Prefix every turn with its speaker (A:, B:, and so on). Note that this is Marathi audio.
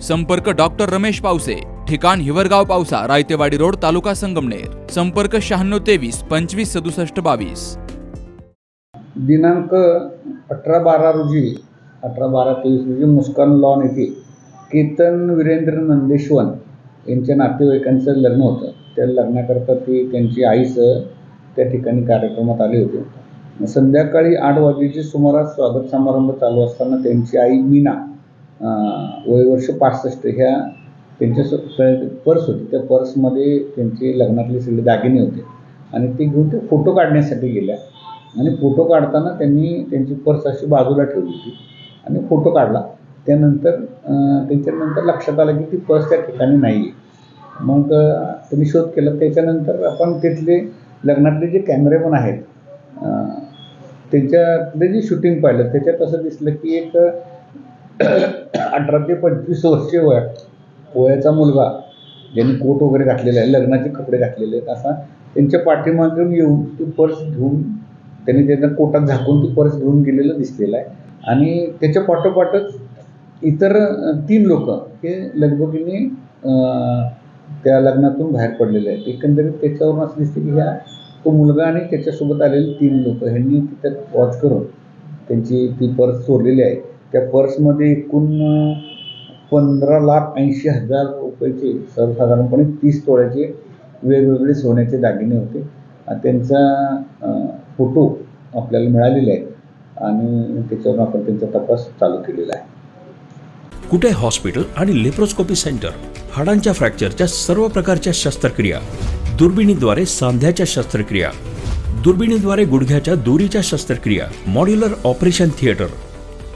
A: संपर्क डॉक्टर रमेश पावसे ठिकाण हिवरगाव पावसा रायतेवाडी रोड तालुका संगमनेर. संपर्क शहाण्णव तेवीस पंचवीस सदुसष्ट बावीस.
B: दिनांक अठरा बारा रोजी अठरा बारा तेवीस रोजी मुस्कान लॉन येथे केतन वीरेंद्र नंदेश्वन यांच्या नातेवाईकांचं लग्न होतं. त्या लग्नाकरता ती त्यांची आईसह त्या ठिकाणी कार्यक्रमात आले होते. संध्याकाळी आठ वाजेच्या सुमारास स्वागत समारंभ चालू असताना त्यांची आई मीना अं, वय वर्ष पासष्ट ह्या त्यांच्या पर्स होती. त्या पर्समध्ये त्यांचे लग्नातले सगळे दागिने होते. आणि ते घेऊन ते फोटो काढण्यासाठी गेल्या. आणि फोटो काढताना त्यांनी त्यांची पर्स अशी बाजूला ठेवली होती आणि फोटो काढला. त्यानंतर त्यांच्यानंतर त्याच्यानंतर लक्षात आलं की ती पर्स त्या ठिकाणी नाही आहे मग त्यांनी शोध केला. त्याच्यानंतर आपण तिथले लग्नातले जे कॅमेरे पण आहेत त्यांच्यातले जे शूटिंग पाहिलं त्याच्यात असं दिसलं की एक अठरा ते पंचवीस वर्षीय वय वयाचा मुलगा ज्यांनी कोट वगैरे घातलेला आहे लग्नाचे कपडे घातलेले आहेत असा त्यांच्या पाठीमागून येऊन ती पर्स घेऊन त्यांनी त्यांना कोटात झाकून ती पर्स घेऊन गेलेलं दिसलेलं आहे. आणि त्याच्या पाठोपाठच इतर तीन लोक हे लगबगीने त्या लग्नातून बाहेर पडलेले आहेत. एकंदरीत त्याच्यावरून असं दिसतं की ह्या तो मुलगा आणि त्याच्यासोबत आलेले तीन लोक ह्यांनी तिथं वॉच करून त्यांची ती पर्स चोरलेली आहे. त्या पर्समध्ये एकूण पंधरा लाख ऐंशी हजार रुपयाचे सर्वसाधारणपणे तीस तोळ्याचे वेगवेगळे सोन्याचे दागिने होते. आणि त्यांचा फोटो आपल्याला मिळालेला आहे आणि त्याच्यावर आपण त्यांचा तपास चालू केलेला आहे.
C: कुठे हॉस्पिटल आणि लेप्रोस्कोपी सेंटर? हाडांच्या फ्रॅक्चरच्या सर्व प्रकारच्या शस्त्रक्रिया. दुर्बिणीद्वारे सांध्याच्या शस्त्रक्रिया. दुर्बिणीद्वारे गुडघ्याच्या दोरीच्या शस्त्रक्रिया. Modular operation theatre.